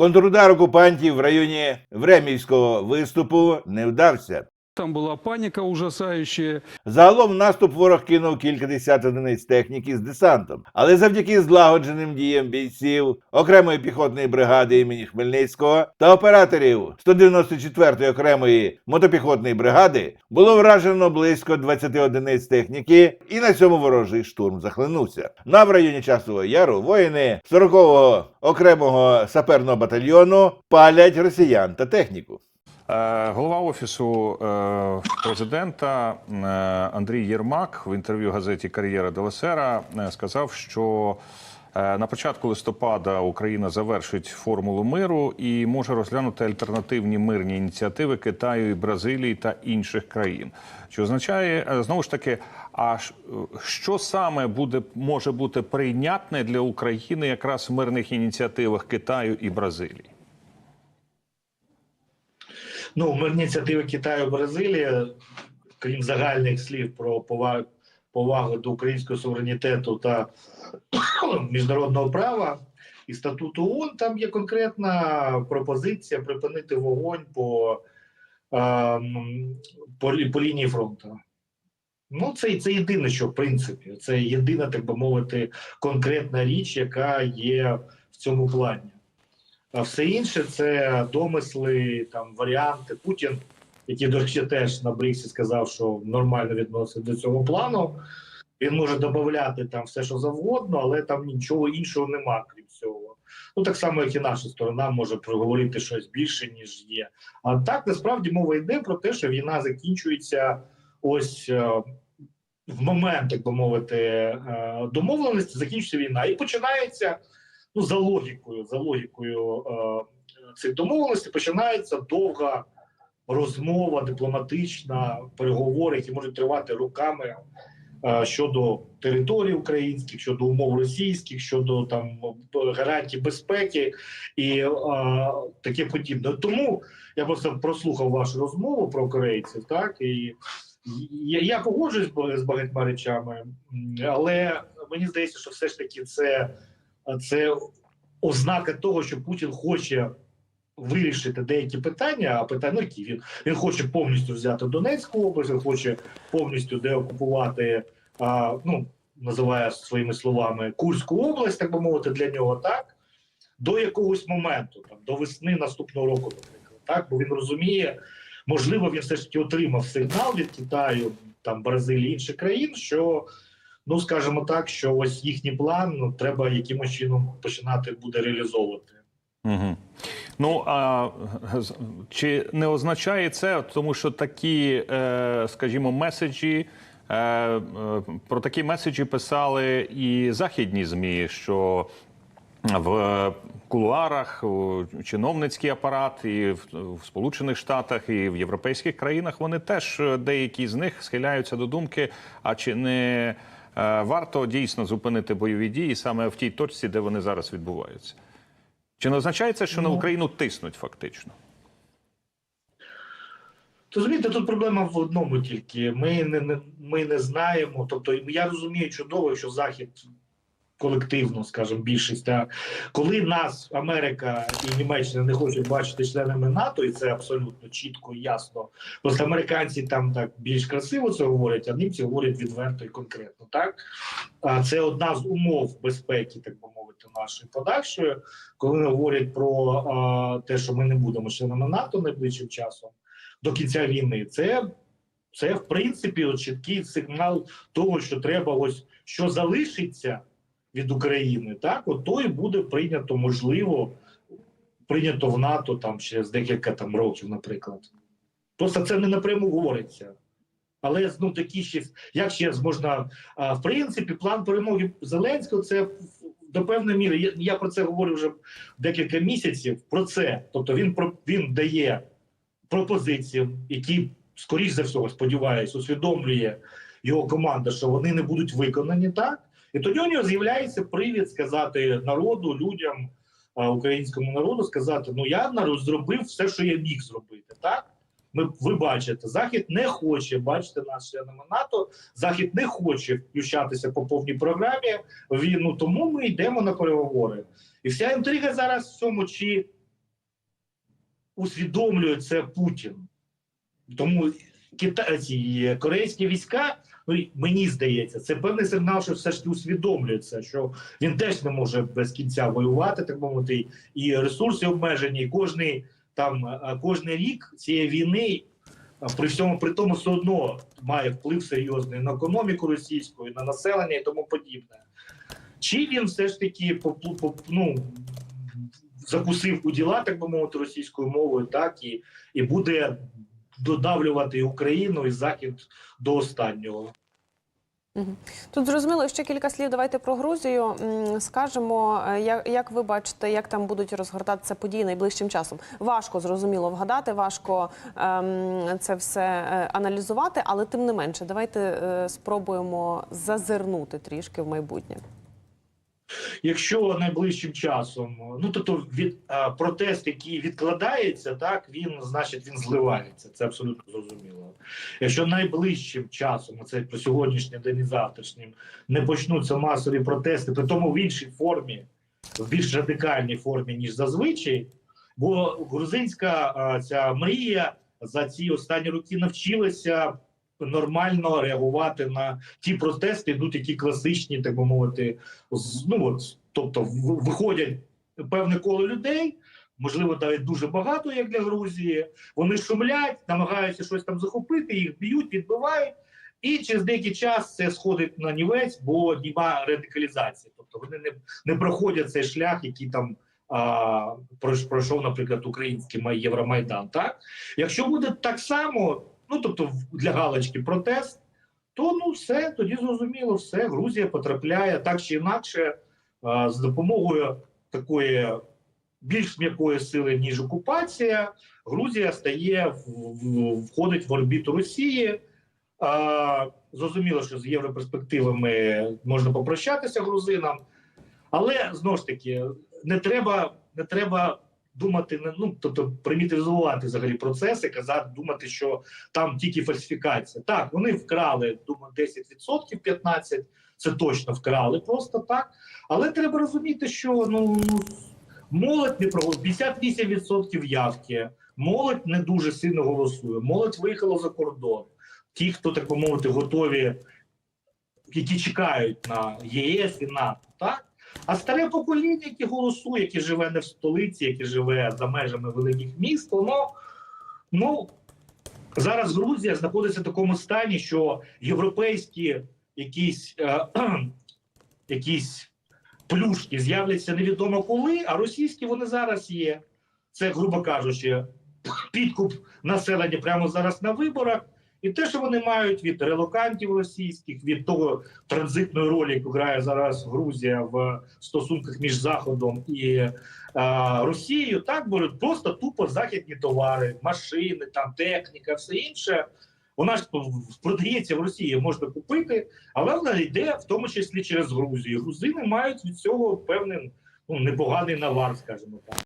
Контрудар окупантів в районі Времівського виступу не вдався. Там была паника ужасающая. Загалом наступ ворог кинув кілька десят одиниць техніки з десантом, але завдяки злагодженим діям бійців окремої піхотної бригади імені Хмельницького та операторів 194-ї окремої мотопіхотної бригади було вражено близько 20 одиниць техніки, і на цьому ворожий штурм захлинувся. На в районі часового яру воїни 40-го окремого саперного батальйону палять росіян та техніку. Е, Голова офісу е, президента е, Андрій Єрмак в інтерв'ю газеті Кар'єра Делесера сказав, що на початку листопада Україна завершить формулу миру і може розглянути альтернативні мирні ініціативи Китаю і Бразилії та інших країн. Що означає знову ж таки, а що саме буде може бути прийнятне для України якраз в мирних ініціативах Китаю і Бразилії? Ну, мирні ініціативи Китаю Бразилії, крім загальних слів про повагу до українського суверенітету та міжнародного права і статуту ООН, там є конкретна пропозиція припинити вогонь по, ем, по, по лінії фронту. Ну, це, це єдине, що в принципі, це єдина, так би мовити, конкретна річ, яка є в цьому плані. А все інше це домисли, там варіанти. Путін, який, до речі, теж на Бріксі сказав, що нормально відносить до цього плану. Він може додати там все, що завгодно, але там нічого іншого нема, крім цього. Ну так само, як і наша сторона може проговорити щось більше, ніж є. А так насправді мова йде про те, що війна закінчується ось е, в момент, так би мовити, е, домовленості, закінчується війна, і починається ну, за логікою, за логікою е, цих домовленостей починається довга розмова, дипломатична, переговори, які можуть тривати роками е, щодо територій українських, щодо умов російських, щодо там гарантій безпеки і е, таке подібне. Тому я просто прослухав вашу розмову про корейців, так і. Я, я погоджуюсь з багатьма речами, але мені здається, що все ж таки це це ознака того, що Путін хоче вирішити деякі питання. А питання ну, які він він хоче повністю взяти Донецьку область, він хоче повністю деокупувати, а, ну називає своїми словами Курську область, так би мовити, для нього так до якогось моменту, там до весни наступного року, наприклад, так бо він розуміє, можливо, він все ж таки отримав сигнал від Китаю, там Бразилії інших країн, що ну скажімо так, що ось їхній план ну, треба якимось чином починати буде реалізовувати. Угу. Ну а чи не означає це, тому що такі, е, скажімо, меседжі е, про такі меседжі писали і західні змі, що в кулуарах чиновницький апарат і в, Сполучених Штатах, і в європейських країнах вони теж е, деякі з них схиляються до думки, а чи не варто дійсно зупинити бойові дії саме в тій точці, де вони зараз відбуваються? Чи не означає це, що на Ну. Україну тиснуть фактично? Розумієте, тут проблема в одному тільки. Ми не, не ми не знаємо. Тобто, я розумію чудово, що Захід колективно, скажімо, більшість. А коли нас Америка і Німеччина не хочуть бачити членами НАТО, і це абсолютно чітко і ясно. Просто американці там так більш красиво це говорять, а німці говорять відверто і конкретно. Так а це одна з умов безпеки, так би мовити, нашої подальшої, коли говорять про а, те, що ми не будемо членами НАТО найближчим часом до кінця війни. Це, це в принципі чіткий сигнал того, що треба ось що залишиться від України, так от то і буде прийнято, можливо, прийнято в НАТО там через декілька там років, наприклад. Просто це не напряму говориться. Але ну такі ще як ще можна а, в принципі план перемоги Зеленського це до певної міри. Я, я про це говорю вже декілька місяців. Про це, тобто він про він дає пропозиції, які скоріш за всього сподіваюсь, усвідомлює його команда, що вони не будуть виконані так. І тоді у нього з'являється привід сказати народу, людям, українському народу, сказати: ну я зробив все, що я міг зробити. Так ми ви бачите, захід не хоче бачити нас членами НАТО. Захід не хоче включатися по повній програмі війну. Тому ми йдемо на переговори. І вся інтрига зараз в цьому, чи усвідомлює це Путін. Тому китайці, корейські війська, ну мені здається, це певний сигнал, що все ж таки усвідомлюється, що він теж не може без кінця воювати, так мовити, і ресурси обмежені, і кожний там е, кожний рік цієї війни. При всьому при тому все одно має вплив серйозний на економіку російську, на населення і тому подібне. Чи він все ж таки ну, закусив у діла, так би мовити, російською мовою, так і, і буде додавлювати Україну і Захід до останнього. Тут зрозуміло ще кілька слів. Давайте про Грузію скажемо. е, Як, як ви бачите, як там будуть розгортатися події найближчим часом? Важко зрозуміло вгадати, важко ем, це все е, аналізувати, але тим не менше, давайте е, спробуємо зазирнути трішки в майбутнє. Якщо найближчим часом, ну тобто від а, протест, який відкладається, так він значить він зливається. Це абсолютно зрозуміло. Якщо найближчим часом, це по сьогоднішній день і завтрашнім, не почнуться масові протести, при тому в іншій формі, в більш радикальній формі ніж зазвичай, бо грузинська а, ця мрія за ці останні роки навчилася нормально реагувати на ті протести, йдуть які класичні, так би мовити, ну от, тобто виходять певне коло людей, можливо, навіть дуже багато, як для Грузії. Вони шумлять, намагаються щось там захопити, їх б'ють, відбивають. І через деякий час це сходить на нівець, бо нема радикалізації. Тобто вони не, не проходять цей шлях, який там а, пройшов, наприклад, український Май- Євромайдан. Так, якщо буде так само, ну тобто для галочки протест, то ну все тоді зрозуміло, все Грузія потрапляє так чи інакше з допомогою такої більш м'якої сили ніж окупація. Грузія стає входить в орбіту Росії. А, зрозуміло, що з європерспективами можна попрощатися грузинам, але знову ж таки не треба, не треба думати, не- ну тобто примітивізувати взагалі процеси, казати, думати, що там тільки фальсифікація. Так, вони вкрали, думаю, 10%, 15%, це точно вкрали просто так. Але треба розуміти, що ну молодь не проголосує, 58% явки, молодь не дуже сильно голосує, молодь виїхала за кордон. Ті, хто так би мовити, готові, які чекають на ЄС і НАТО, так? А старе покоління, яке голосує, яке живе не в столиці, яке живе за межами великих міст, воно ну зараз Грузія знаходиться в такому стані, що європейські якісь, е, якісь плюшки з'являться невідомо коли, а російські вони зараз є. Це, грубо кажучи, підкуп населення прямо зараз на виборах. І те, що вони мають від релокантів російських, від того транзитної ролі, яку грає зараз Грузія в стосунках між Заходом і е, Росією, так беруть просто тупо західні товари, машини, там техніка, все інше. Вона ж продається в Росії, можна купити, але вона йде в тому числі через Грузію. Грузини мають від цього певний ну, непоганий навар, скажімо так.